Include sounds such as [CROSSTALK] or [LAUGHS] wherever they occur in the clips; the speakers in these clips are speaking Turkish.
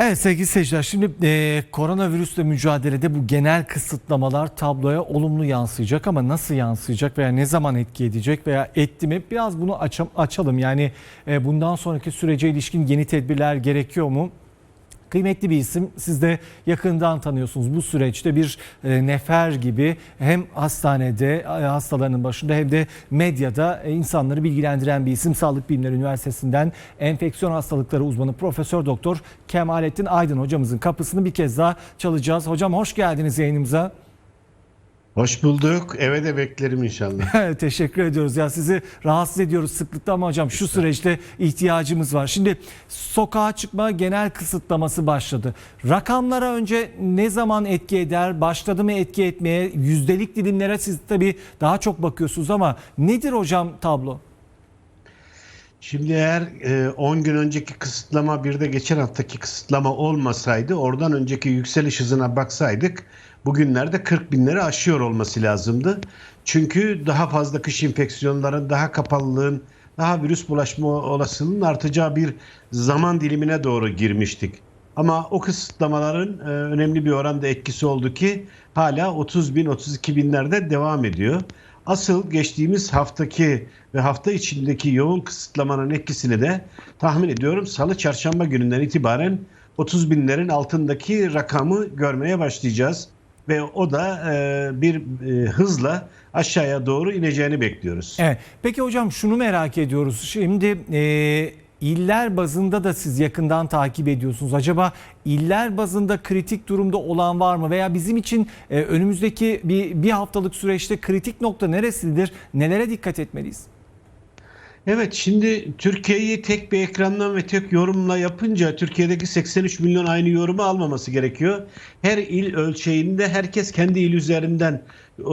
Evet sevgili seyirciler şimdi e, koronavirüsle mücadelede bu genel kısıtlamalar tabloya olumlu yansıyacak ama nasıl yansıyacak veya ne zaman etki edecek veya etti mi biraz bunu açalım. Yani e, bundan sonraki sürece ilişkin yeni tedbirler gerekiyor mu? Kıymetli bir isim. Siz de yakından tanıyorsunuz. Bu süreçte bir e, nefer gibi hem hastanede e, hastalarının başında hem de medyada e, insanları bilgilendiren bir isim. Sağlık Bilimleri Üniversitesi'nden enfeksiyon hastalıkları uzmanı Profesör Doktor Kemalettin Aydın hocamızın kapısını bir kez daha çalacağız. Hocam hoş geldiniz yayınımıza. Hoş bulduk. Eve de beklerim inşallah. [LAUGHS] Teşekkür ediyoruz. Ya sizi rahatsız ediyoruz sıklıkla ama hocam şu süreçte ihtiyacımız var. Şimdi sokağa çıkma genel kısıtlaması başladı. Rakamlara önce ne zaman etki eder? Başladı mı etki etmeye? Yüzdelik dilimlere siz tabii daha çok bakıyorsunuz ama nedir hocam tablo? Şimdi eğer e, 10 gün önceki kısıtlama bir de geçen haftaki kısıtlama olmasaydı oradan önceki yükseliş hızına baksaydık bugünlerde 40 binleri aşıyor olması lazımdı. Çünkü daha fazla kış enfeksiyonların, daha kapalılığın, daha virüs bulaşma olasılığının artacağı bir zaman dilimine doğru girmiştik. Ama o kısıtlamaların e, önemli bir oranda etkisi oldu ki hala 30 bin 32 binlerde devam ediyor. Asıl geçtiğimiz haftaki ve hafta içindeki yoğun kısıtlamanın etkisini de tahmin ediyorum salı çarşamba gününden itibaren 30 binlerin altındaki rakamı görmeye başlayacağız. Ve o da e, bir e, hızla aşağıya doğru ineceğini bekliyoruz. Evet. Peki hocam şunu merak ediyoruz. Şimdi e, iller bazında da siz yakından takip ediyorsunuz. Acaba iller bazında kritik durumda olan var mı? Veya bizim için e, önümüzdeki bir, bir haftalık süreçte kritik nokta neresidir? Nelere dikkat etmeliyiz? Evet şimdi Türkiye'yi tek bir ekrandan ve tek yorumla yapınca Türkiye'deki 83 milyon aynı yorumu almaması gerekiyor. Her il ölçeğinde herkes kendi il üzerinden e,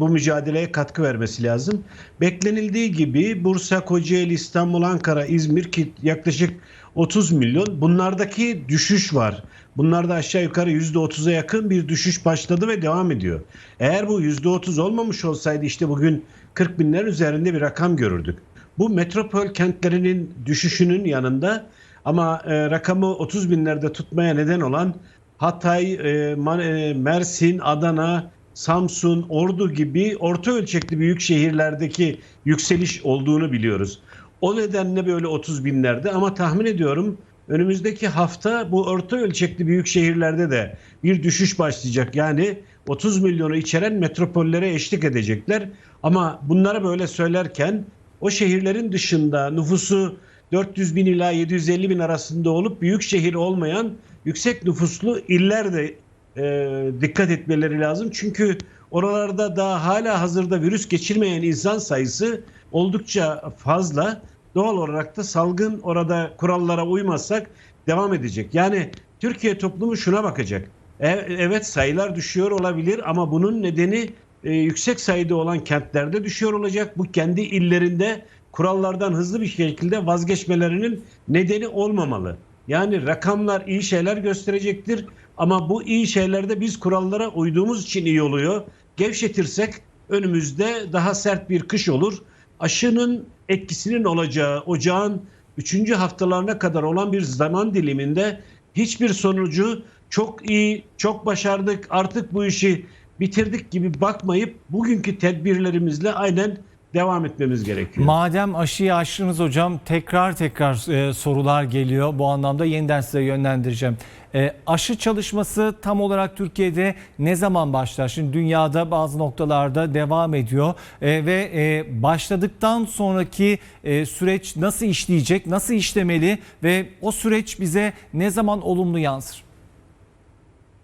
bu mücadeleye katkı vermesi lazım. Beklenildiği gibi Bursa, Kocaeli, İstanbul, Ankara, İzmir ki yaklaşık 30 milyon bunlardaki düşüş var. Bunlarda aşağı yukarı %30'a yakın bir düşüş başladı ve devam ediyor. Eğer bu %30 olmamış olsaydı işte bugün 40 binler üzerinde bir rakam görürdük. Bu metropol kentlerinin düşüşünün yanında ama e, rakamı 30 binlerde tutmaya neden olan Hatay, e, e, Mersin, Adana, Samsun, Ordu gibi orta ölçekli büyük şehirlerdeki yükseliş olduğunu biliyoruz. O nedenle böyle 30 binlerde ama tahmin ediyorum önümüzdeki hafta bu orta ölçekli büyük şehirlerde de bir düşüş başlayacak. Yani 30 milyonu içeren metropollere eşlik edecekler. Ama bunları böyle söylerken o şehirlerin dışında nüfusu 400 bin ila 750 bin arasında olup büyük şehir olmayan yüksek nüfuslu iller de e, dikkat etmeleri lazım. Çünkü oralarda daha hala hazırda virüs geçirmeyen insan sayısı oldukça fazla. Doğal olarak da salgın orada kurallara uymazsak devam edecek. Yani Türkiye toplumu şuna bakacak. E- Evet sayılar düşüyor olabilir ama bunun nedeni e, yüksek sayıda olan kentlerde düşüyor olacak. Bu kendi illerinde kurallardan hızlı bir şekilde vazgeçmelerinin nedeni olmamalı. Yani rakamlar iyi şeyler gösterecektir ama bu iyi şeylerde biz kurallara uyduğumuz için iyi oluyor. Gevşetirsek önümüzde daha sert bir kış olur. Aşının etkisinin olacağı ocağın 3. haftalarına kadar olan bir zaman diliminde hiçbir sonucu çok iyi, çok başardık, artık bu işi bitirdik gibi bakmayıp bugünkü tedbirlerimizle aynen devam etmemiz gerekiyor. Madem aşıyı açtınız hocam tekrar tekrar e, sorular geliyor. Bu anlamda yeniden size yönlendireceğim. E, aşı çalışması tam olarak Türkiye'de ne zaman başlar? Şimdi dünyada bazı noktalarda devam ediyor E, ve e, başladıktan sonraki e, süreç nasıl işleyecek, nasıl işlemeli ve o süreç bize ne zaman olumlu yansır?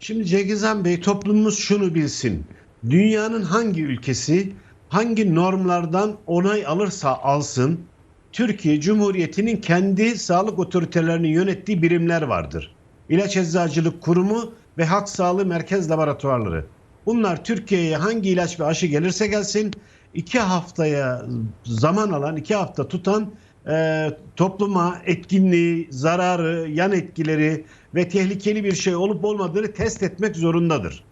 Şimdi Cegizhan Bey toplumumuz şunu bilsin. Dünyanın hangi ülkesi hangi normlardan onay alırsa alsın Türkiye Cumhuriyeti'nin kendi sağlık otoritelerinin yönettiği birimler vardır. İlaç Eczacılık Kurumu ve Halk Sağlığı Merkez Laboratuvarları. Bunlar Türkiye'ye hangi ilaç ve aşı gelirse gelsin iki haftaya zaman alan, iki hafta tutan e, topluma etkinliği, zararı, yan etkileri ve tehlikeli bir şey olup olmadığını test etmek zorundadır.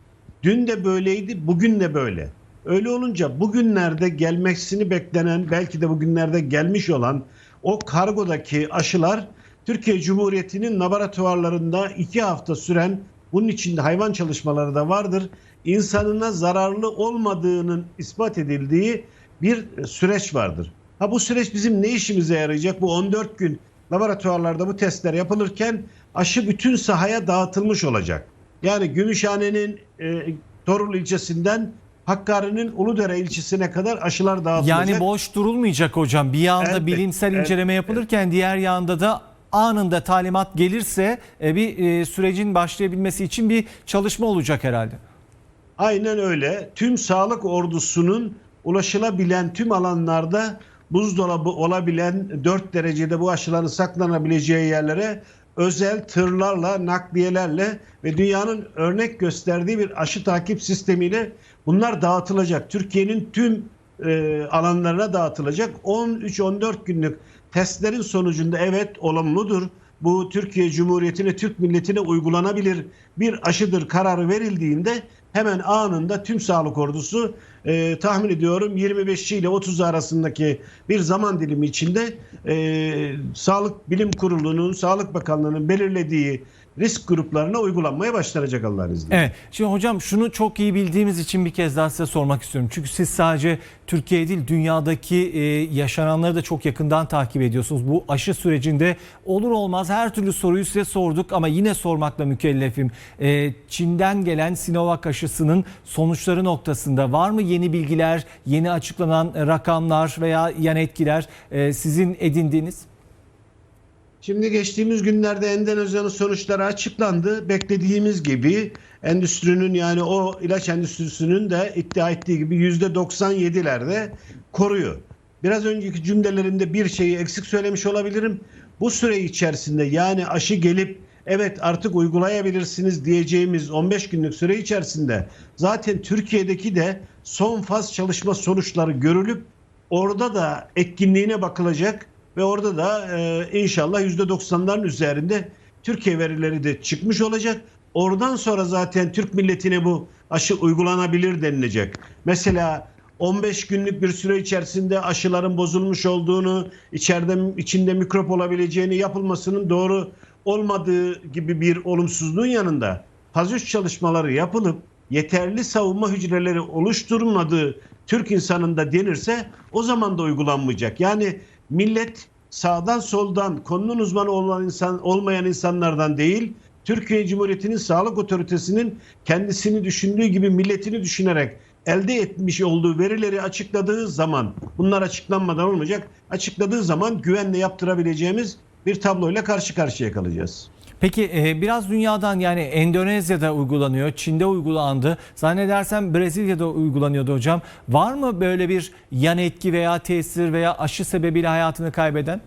Dün de böyleydi, bugün de böyle. Öyle olunca bugünlerde gelmesini beklenen, belki de bugünlerde gelmiş olan o kargodaki aşılar Türkiye Cumhuriyeti'nin laboratuvarlarında iki hafta süren bunun içinde hayvan çalışmaları da vardır. İnsanına zararlı olmadığının ispat edildiği bir süreç vardır. Ha bu süreç bizim ne işimize yarayacak? Bu 14 gün laboratuvarlarda bu testler yapılırken aşı bütün sahaya dağıtılmış olacak. Yani Gümüşhane'nin e, Torul ilçesinden Hakkari'nin Uludere ilçesine kadar aşılar dağıtılacak. Yani boş durulmayacak hocam. Bir yanda Elbette, bilimsel elbette. inceleme yapılırken diğer yanda da anında talimat gelirse e, bir e, sürecin başlayabilmesi için bir çalışma olacak herhalde. Aynen öyle. Tüm sağlık ordusunun ulaşılabilen tüm alanlarda buzdolabı olabilen 4 derecede bu aşıların saklanabileceği yerlere özel tırlarla, nakliyelerle ve dünyanın örnek gösterdiği bir aşı takip sistemiyle bunlar dağıtılacak. Türkiye'nin tüm e, alanlarına dağıtılacak. 13-14 günlük testlerin sonucunda evet olumludur. Bu Türkiye Cumhuriyeti'ne, Türk milletine uygulanabilir bir aşıdır kararı verildiğinde hemen anında tüm sağlık ordusu e, tahmin ediyorum 25 ile 30 arasındaki bir zaman dilimi içinde e, Sağlık Bilim Kurulu'nun, Sağlık Bakanlığı'nın belirlediği risk gruplarına uygulanmaya başlanacak Allah'ın izniyle. Evet. Şimdi hocam şunu çok iyi bildiğimiz için bir kez daha size sormak istiyorum. Çünkü siz sadece Türkiye değil dünyadaki e, yaşananları da çok yakından takip ediyorsunuz. Bu aşı sürecinde olur olmaz her türlü soruyu size sorduk ama yine sormakla mükellefim. E, Çin'den gelen Sinovac aşısının sonuçları noktasında var mı yeni bilgiler, yeni açıklanan rakamlar veya yan etkiler e, sizin edindiğiniz? Şimdi geçtiğimiz günlerde Endonezya'nın sonuçları açıklandı. Beklediğimiz gibi endüstrinin yani o ilaç endüstrisinin de iddia ettiği gibi %97'lerde koruyor. Biraz önceki cümlelerimde bir şeyi eksik söylemiş olabilirim. Bu süre içerisinde yani aşı gelip evet artık uygulayabilirsiniz diyeceğimiz 15 günlük süre içerisinde zaten Türkiye'deki de son faz çalışma sonuçları görülüp orada da etkinliğine bakılacak ve orada da e, inşallah %90'ların üzerinde Türkiye verileri de çıkmış olacak. Oradan sonra zaten Türk milletine bu aşı uygulanabilir denilecek. Mesela 15 günlük bir süre içerisinde aşıların bozulmuş olduğunu, içeride içinde mikrop olabileceğini yapılmasının doğru olmadığı gibi bir olumsuzluğun yanında faz 3 çalışmaları yapılıp yeterli savunma hücreleri oluşturulmadığı Türk insanında denirse o zaman da uygulanmayacak. Yani millet sağdan soldan konunun uzmanı olan insan olmayan insanlardan değil, Türkiye Cumhuriyeti'nin sağlık otoritesinin kendisini düşündüğü gibi milletini düşünerek elde etmiş olduğu verileri açıkladığı zaman bunlar açıklanmadan olmayacak. Açıkladığı zaman güvenle yaptırabileceğimiz bir tabloyla karşı karşıya kalacağız. Peki e, biraz dünyadan yani Endonezya'da uygulanıyor, Çin'de uygulandı. Zannedersem Brezilya'da uygulanıyordu hocam. Var mı böyle bir yan etki veya tesir veya aşı sebebiyle hayatını kaybeden?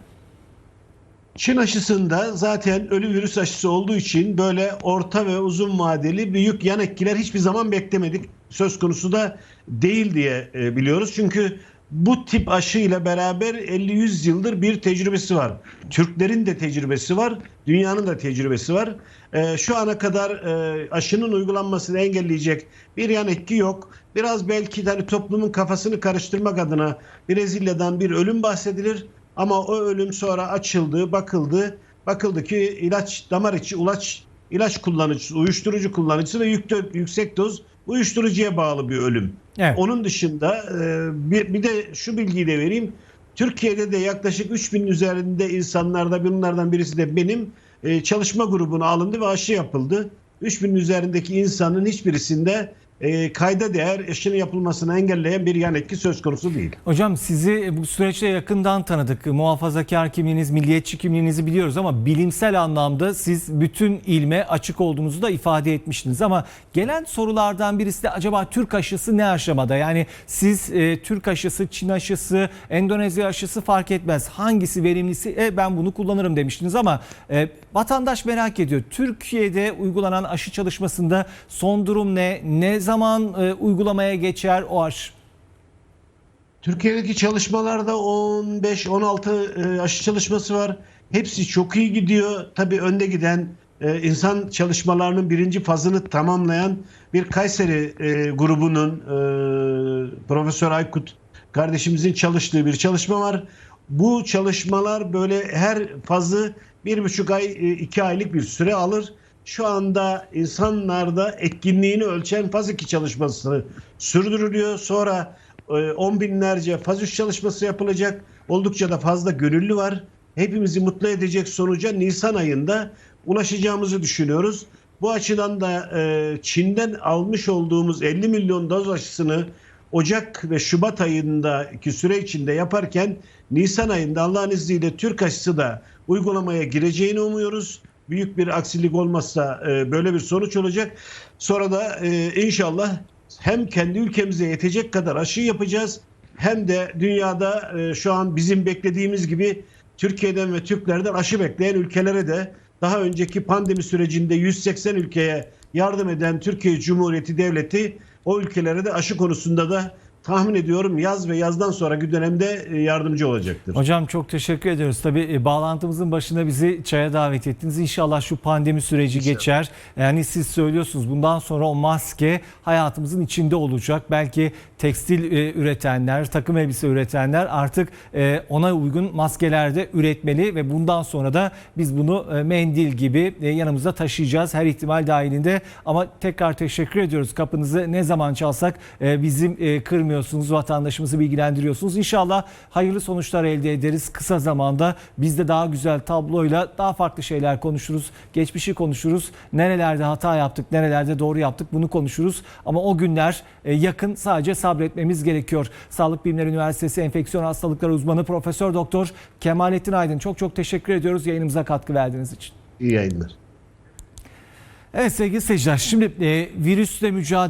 Çin aşısında zaten ölü virüs aşısı olduğu için böyle orta ve uzun vadeli büyük yan etkiler hiçbir zaman beklemedik. Söz konusu da değil diye e, biliyoruz. Çünkü bu tip aşı ile beraber 50-100 yıldır bir tecrübesi var. Türklerin de tecrübesi var, dünyanın da tecrübesi var. E, şu ana kadar e, aşının uygulanmasını engelleyecek bir yan etki yok. Biraz belki hani toplumun kafasını karıştırmak adına Brezilya'dan bir ölüm bahsedilir. Ama o ölüm sonra açıldı, bakıldı. Bakıldı ki ilaç, damar içi ilaç, ilaç kullanıcısı, uyuşturucu kullanıcısı ve yükte, yüksek doz uyuşturucuya bağlı bir ölüm. Evet. Onun dışında e, bir, bir de şu bilgiyi de vereyim. Türkiye'de de yaklaşık 3000 üzerinde insanlarda bunlardan birisi de benim e, çalışma grubuna alındı ve aşı yapıldı. 3000 üzerindeki insanın hiçbirisinde e, kayda değer aşının yapılmasını engelleyen bir yan etki söz konusu değil. Hocam sizi bu süreçte yakından tanıdık. Muhafazakar kimliğiniz, milliyetçi kimliğinizi biliyoruz ama bilimsel anlamda siz bütün ilme açık olduğunuzu da ifade etmiştiniz. Ama gelen sorulardan birisi de acaba Türk aşısı ne aşamada? Yani siz e, Türk aşısı, Çin aşısı, Endonezya aşısı fark etmez. Hangisi verimlisi? E, ben bunu kullanırım demiştiniz ama e, vatandaş merak ediyor. Türkiye'de uygulanan aşı çalışmasında son durum ne? Ne zaman e, uygulamaya geçer o aşı? Türkiye'deki çalışmalarda 15-16 e, aşı çalışması var. Hepsi çok iyi gidiyor. Tabii önde giden e, insan çalışmalarının birinci fazını tamamlayan bir Kayseri e, grubunun e, Profesör Aykut kardeşimizin çalıştığı bir çalışma var. Bu çalışmalar böyle her fazı bir buçuk ay, e, iki aylık bir süre alır. Şu anda insanlarda etkinliğini ölçen faz 2 çalışması sürdürülüyor. Sonra e, on binlerce faz 3 çalışması yapılacak. Oldukça da fazla gönüllü var. Hepimizi mutlu edecek sonuca Nisan ayında ulaşacağımızı düşünüyoruz. Bu açıdan da e, Çin'den almış olduğumuz 50 milyon doz aşısını Ocak ve Şubat ayındaki süre içinde yaparken Nisan ayında Allah'ın izniyle Türk aşısı da uygulamaya gireceğini umuyoruz. Büyük bir aksilik olmazsa e, böyle bir sonuç olacak. Sonra da e, inşallah hem kendi ülkemize yetecek kadar aşı yapacağız hem de dünyada e, şu an bizim beklediğimiz gibi Türkiye'den ve Türklerden aşı bekleyen ülkelere de daha önceki pandemi sürecinde 180 ülkeye yardım eden Türkiye Cumhuriyeti Devleti o ülkelere de aşı konusunda da tahmin ediyorum yaz ve yazdan sonraki dönemde e, yardımcı olacaktır. Hocam çok teşekkür ediyoruz. Tabii e, bağlantımızın başında bizi çaya davet ettiniz. İnşallah şu pandemi süreci İnşallah. geçer. Yani siz söylüyorsunuz bundan sonra o maske hayatımızın içinde olacak. Belki tekstil e, üretenler, takım elbise üretenler artık ona uygun maskeler de üretmeli ve bundan sonra da biz bunu mendil gibi yanımızda taşıyacağız her ihtimal dahilinde. Ama tekrar teşekkür ediyoruz. Kapınızı ne zaman çalsak bizim e, kırmıyorsunuz, vatandaşımızı bilgilendiriyorsunuz. İnşallah hayırlı sonuçlar elde ederiz kısa zamanda. Biz de daha güzel tabloyla daha farklı şeyler konuşuruz. Geçmişi konuşuruz. Nerelerde hata yaptık, nerelerde doğru yaptık bunu konuşuruz. Ama o günler e, yakın sadece sabretmemiz gerekiyor. Sağlık Bilimleri Üniversitesi Enfeksiyon Hastalıkları Uzmanı Profesör Doktor Kemalettin Aydın çok çok teşekkür ediyoruz yayınımıza katkı verdiğiniz için. İyi yayınlar. Evet sevgili seyirciler şimdi e, virüsle mücadele